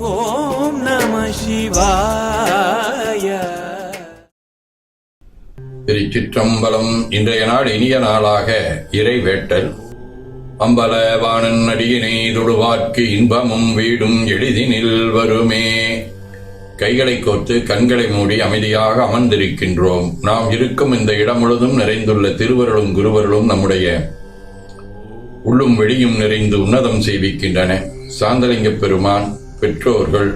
ஓம் நம சிவாய. திருச்சிற்றம்பலம் இன்றைய நாள் இனிய நாளாக இறைவேட்டல். அம்பலவாணன் அடியினை தொடுவார்க்கு இன்பமும் வீடும் எளிதினில் வருமே. கைகளை கோர்த்து கண்களை மூடி அமைதியாக அமர்ந்திருக்கின்றோம். நாம் இருக்கும் இந்த இடம் முழுதும் நிறைந்துள்ள திருவருளும் குருவருளும் நம்முடைய உள்ளும் வெளியும் நிறைந்து உன்னதம் செய்விக்கின்றன. சாந்தலிங்க பெருமான் பெற்றோர்கள்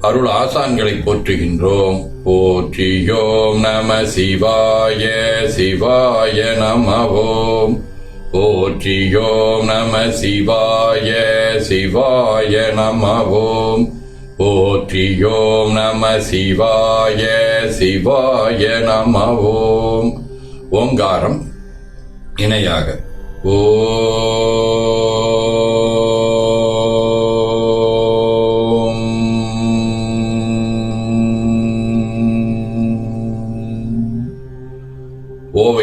அருள் ஆசான்களை போற்றுகின்றோம். போற்றியோம் நம சிவாய சிவாய நமவோம் போற்றியோம் நம சிவாய சிவாய நமவோம் போற்றியோம் நம சிவாய சிவாய நம ஓம் ஓங்காரம் இணையாக. ஓ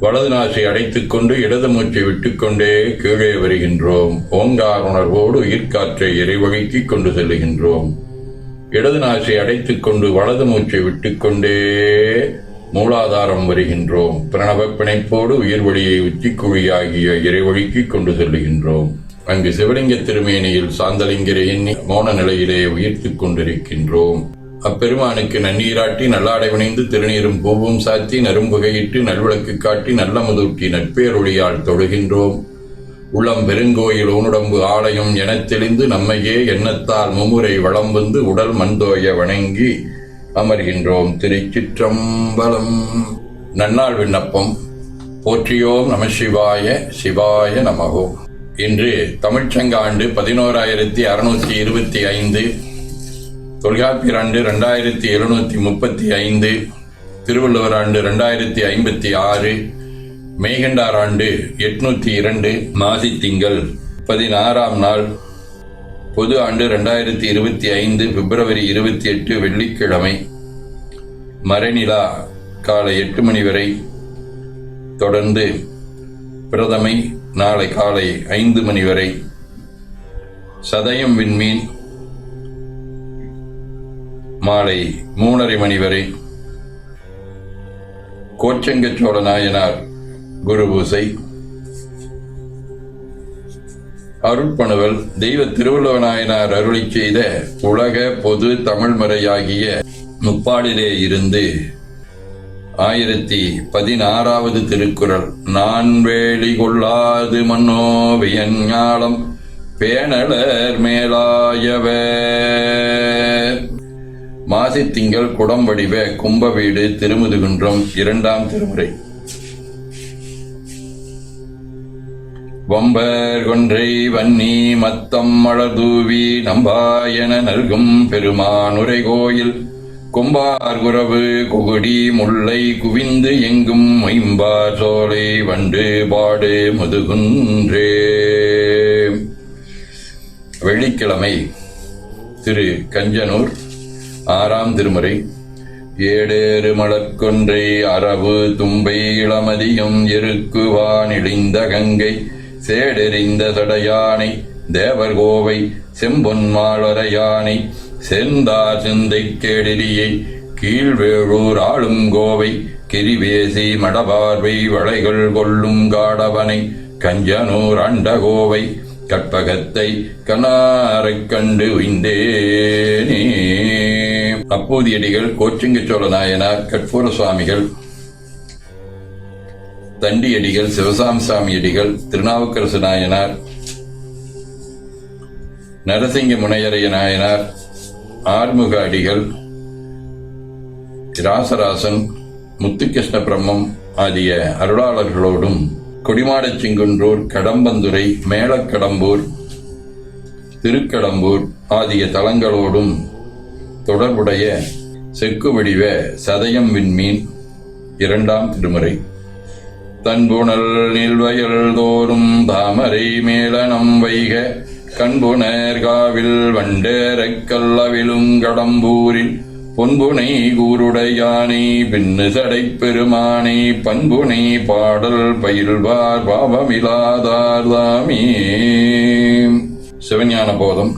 வலது நாசி அடைத்துக் கொண்டு இடது மூச்சை விட்டுக்கொண்டே கீழே வருகின்றோம். ஓங்கார் உணர்வோடு உயிர்காற்றை இறைவகைக்கு கொண்டு செல்லுகின்றோம். இடது நாசை அடைத்துக் கொண்டு வலது மூச்சை விட்டுக்கொண்டே மூலாதாரம் வருகின்றோம். பிரணவ பிணைப்போடு உயிர் வழியை உச்சிக்குழியாகிய இறைவழிக்கு கொண்டு செல்லுகின்றோம். அங்கு சிவலிங்க திருமேனியில் சாந்தலிங்கரை எண்ணி மௌன நிலையிலே உயிர்த்துக் கொண்டிருக்கின்றோம். அப்பெருமானுக்கு நன்னீராட்டி நல்லாடை வினைந்து திருநீரும் பூவும் சாத்தி நரும்புகையிட்டு நல்விளக்கு காட்டி நல்ல முதூட்டி நட்பேரொழியால் தொழுகின்றோம். உளம் பெருங்கோயில் ஊனுடம்பு ஆலயம் எனத் தெளிந்து நம்மையே எண்ணத்தால் மும்முறை வளம் வந்து உடல் மண்தோய வணங்கி அமர்கின்றோம். திருச்சிற்றம்பலம். நன்னாள் விண்ணப்பம். போற்றியோம் நம சிவாய சிவாய நமகோ இன்று தமிழ்ச்சங்க ஆண்டு பதினோராயிரத்தி அறுநூற்றி இருபத்தி ஐந்து. தொல்காப்பியர் ஆண்டு ரெண்டாயிரத்தி எழுநூத்தி முப்பத்தி ஐந்து திருவள்ளுவர் ஆண்டு ரெண்டாயிரத்தி ஐம்பத்தி ஆறு மேகண்டார் ஆண்டு எட்நூத்தி இரண்டு மாசி திங்கள் பதினாறாம் நாள் பொது ஆண்டு ரெண்டாயிரத்தி இருபத்தி ஐந்து பிப்ரவரி இருபத்தி எட்டு வெள்ளிக்கிழமை மறைநிலா காலை எட்டு மணி வரை தொடர்ந்து பிரதமை நாளை காலை ஐந்து மணி வரை சதயம் விண்மீன் மாலை மூணரை மணி வரை கோச்சங்கச்சோழ நாயனார் குரு பூசை அருட்பணுவல் தெய்வ திருவள்ளுவ நாயனார் அருளி செய்த உலக பொது தமிழ்மறையாகிய முப்பாடிலே இருந்து ஆயிரத்தி பதினாறாவது திருக்குறள். நான் வேலி கொள்ளாது மன்னோவியன் ஞாலம் பேணலர் மேலாயவர். மாசி திங்கள் குடம் வடிவ கும்ப வீடு திருமுதுகுன்றம் இரண்டாம் திருமுறை. வம்பர் கொன்றை வன்னி மத்தம் மலர்தூவி நம்பாயன நல்கும் பெருமானுரை கோயில். கொம்பார் குகுடி முல்லை குவிந்து எங்கும் மைம்பார் சோலை வண்டு பாடு முதுகுன்றே. வெள்ளிக்கிழமை திரு கஞ்சனூர் ஆறாம் திருமுறை. ஏடேறு மலர்கொன்றை அரவு தும்பை இளமதியும் இருக்குவான் இழிந்த கங்கை. சேடெறிந்த சடையானை தேவர் கோவை செம்பொன் மாலரையானை செந்தார் சிந்தை கேடிரியை கீழ்வேளூர் ஆளும் கோவை. கிரிவேசி மடபார்வை வளைகள் கொள்ளும் காடவனை. கஞ்சனூர் அண்டகோவை கற்பகத்தை கனாரைக் கண்டு உய்ந்தேனே. அப்போதியடிகள் கோச்சிங்க சோழ நாயனார் கட்பூர சுவாமிகள் தண்டியடிகள் சிவசாமி அடிகள் திருநாவுக்கரசு நாயனார் நரசிங்க முனையரைய நாயனார் ஆறுமுக அடிகள் ராசராசன் முத்துகிருஷ்ண பிரம்மம் ஆகிய அருளாளர்களோடும் கொடிமாடச் செங்குன்றூர் கடம்பந்துறை மேலக்கடம்பூர் திருக்கடம்பூர் ஆகிய தலங்களோடும் தொடர்புடைய செக்கு வடிவ சதயம் விண்மீன் இரண்டாம் திருமுறை. தன்புணல் நில்வயல் தோறும் தாமரை மேலனம் வைக கண்புணர் காவில் வண்டேரக் கடம்பூரில் பொன்புனை கூருடையானை பின்னு சடைப் பெருமானை பண்புனை பாடல் பயில்வார் பாவமிலாதார் தாமே. சிவஞான போதம்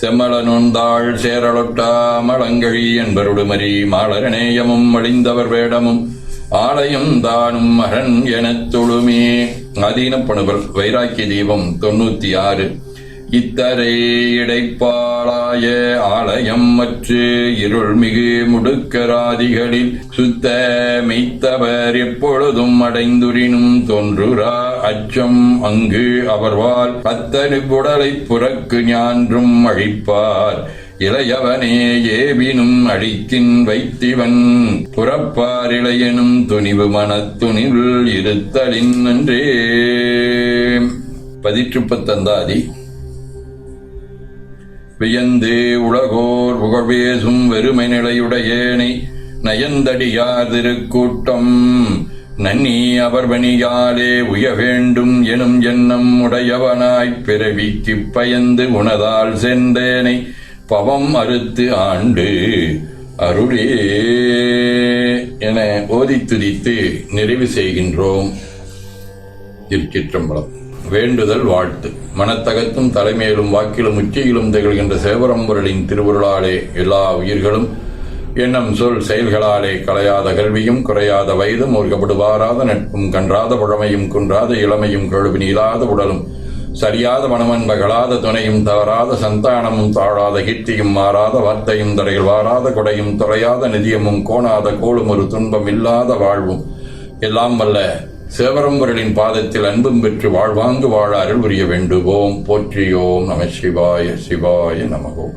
செம்மலனுந்தாள் சேரலொட்டா மலங்கழி என்பருடுமரி மாளரநேயமும் அழிந்தவர் வேடமும் ஆலயம் தானும் மகன் எனத் தொழுமே. அதீனப்பணுவல் வைராக்கிய தீபம் தொண்ணூத்தி ஆறு. இத்தரை இடைப்பாளாய ஆலயம் மற்று இருள்மிகு முடுக்கராதிகளில் சுத்த மெய்த்தவர் எப்பொழுதும் அடைந்துரினும் தோன்றுரா அச்சம் அங்கு அவர்வால் அத்தனு புடலை புறக்கு ஞான்றும் அழிப்பார். இளையவனே ஏவினும் அழிக்கின் வைத்திவன். புறப்பார் இளையனும் துணிவு மனத்துணிவில் இருத்தலின் நன்றே. பதிற்றுப்பத்தந்தாதி வியந்து உலகோர் புகழ்வேசும் வெறுமை நிலையுடையேனை நயந்தடியார் திருக்கூட்டம். நன்னி அவர் பணியாலே உய வேண்டும் எனும் எண்ணம் உடையவனாய்ப் பிறவிக்குப் பயந்து உனதால் சென்றேனை பவம் அறுத்து ஆண்டு அருளே என ஓதி துதித்து நிறைவு செய்கின்றோம். திருச்சிற்றம்பலம் வேண்டுதல் வாழ்த்து. மனத்தகத்தும் தலைமையிலும் வாக்கிலும் உச்சியிலும் திகழ்கின்ற சேவரம்பொருளின் திருவுருளாலே எல்லா உயிர்களும் எண்ணம் சொல் செயல்களாலே கலையாத கல்வியும் குறையாத வயதும் ஒருக்கப்படுவாராத நட்பும் கன்றாத புழமையும் குன்றாத இளமையும் கழுவி நீளாத உடலும் சரியாத மனமன்பகலாத துணையும் தவறாத சந்தானமும் தாழாத கீர்த்தியும் மாறாத வார்த்தையும் தடைகள் வாராத கொடையும் தொலையாத நிதியமும் கோணாத கோளும் ஒரு துன்பம் இல்லாத வாழ்வும். எல்லாம் வல்ல சிவபரம்பொருளின் பாதத்தில் அன்பும் பெற்று வாழ்வாங்கு வாழ அருள் புரிய வேண்டுவோம். போற்றியோம் நம சிவாய சிவாய நமகோம்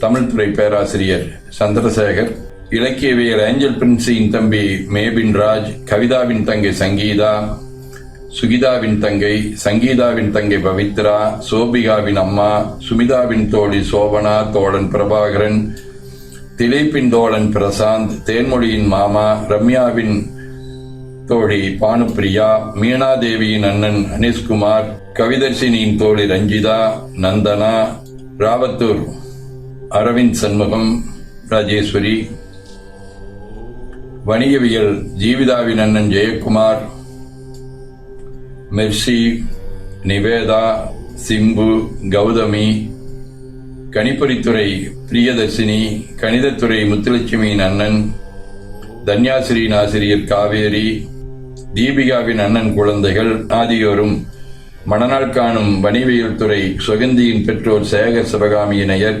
தமிழ்துறை பேராசிரியர் சந்திரசேகர் இலக்கியவியல் ஏஞ்சல் பிரின்சியின் தம்பி மேபின் ராஜ் கவிதாவின் தங்கை சங்கீதா சுகிதாவின் தங்கை சங்கீதாவின் தங்கை பவித்ரா சோபிகாவின் அம்மா சுமிதாவின் தோழி சோபனா தோழன் பிரபாகரன் திலீப்பின் தோழன் பிரசாந்த் தேன்மொழியின் மாமா ரம்யாவின் தோழி பானுப்பிரியா மீனாதேவியின் அண்ணன் அனீஷ்குமார் கவிதர்ஷினியின் தோழி ரஞ்சிதா நந்தனா ராவத்தூர் அரவிந்த் சண்முகம் ராஜேஸ்வரி வணிகவியல் ஜீவிதாவின் அண்ணன் ஜெயக்குமார் மெர்சி நிவேதா சிம்பு கௌதமி கணிப்பொறித்துறை பிரியதர்சினி கணிதத்துறை முத்துலட்சுமியின் அண்ணன் தன்யாசிரியின் ஆசிரியர் காவேரி தீபிகாவின் அண்ணன் குழந்தைகள் ஆகியோரும் மணநாள் காணும் வணிவியல் துறை சுகந்தியின் பெற்றோர் சேகர் சிவகாமியினையர்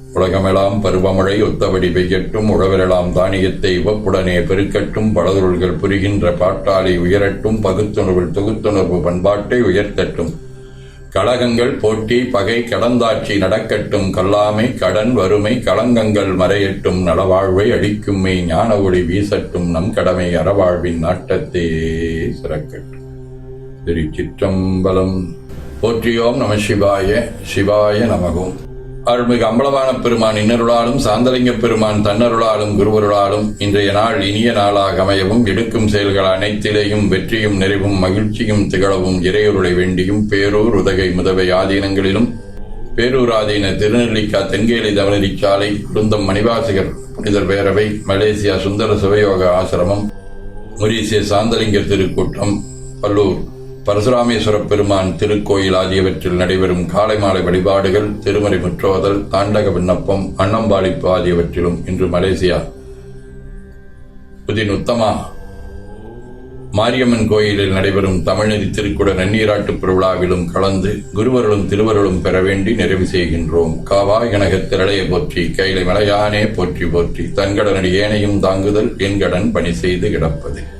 உலகமெல்லாம் பருவமழை ஒத்தபடி பெய்யட்டும் உழவரெல்லாம் தானியத்தை இவப்புடனே பெருக்கட்டும் பலதொருள்கள் புரிகின்ற பாட்டாளி உயரட்டும் பகுத்துணர்வில் தொகுத்துணர்வு பண்பாட்டை உயர்த்தட்டும். கழகங்கள் போட்டி பகை கடந்தாட்சி நடக்கட்டும் கல்லாமை கடன் வறுமை களங்கங்கள் மறையட்டும் நலவாழ்வை அளிக்கும்மை ஞான ஒளி வீசட்டும் நம் கடமை அறவாழ்வின் நாட்டத்தே சிறக்கட்டும். திருச்சிற்றம்பலம். போற்றியோம் நம சிவாய சிவாய நமகும். அருள்மிகு அம்பலமான பெருமான் இன்னருளாலும் சாந்தலிங்க பெருமான் தன்னருளாலும் குருவருளாலும் இன்றைய நாள் இனிய நாளாக அமையவும் எடுக்கும் செயல்கள் அனைத்திலேயும் வெற்றியும் நிறைவும் மகிழ்ச்சியும் திகழவும் இறையருளை வேண்டியும் பேரூர் உதகை முதவை ஆதீனங்களிலும் பேரூராதீன திருநெல்லிக்கா தென்கேலி தவனரிச்சாலை குருந்தம் மணிவாசகர் புனிதர் பேரவை மலேசியா சுந்தர சிவயோக ஆசிரமம் முரீசிய சாந்தலிங்க திருக்கூட்டம் பல்லூர். பரசுராமேஸ்வர பெருமான் திருக்கோயில் ஆகியவற்றில் நடைபெறும் காலை மாலை வழிபாடுகள் திருமறை முற்றோதல் தாண்டக விண்ணப்பம் அன்னம்பாளிப்பு ஆகியவற்றிலும் இன்று மலேசியா. புதின் உத்தமா. மாரியம்மன் கோயிலில் நடைபெறும் தமிழ்நிதி திருக்குட நன்னீராட்டு பெருவிழாவிலும் கலந்து குருவர்களும் திருவருளும் பெற வேண்டி நிறைவு செய்கின்றோம். காவாய் கனகத் திரளைய போற்றி கைலை மலையானே போற்றி போற்றி தன்கடனடி ஏனையும் தாங்குதல் என்கடன் பணி செய்து கிடப்பது.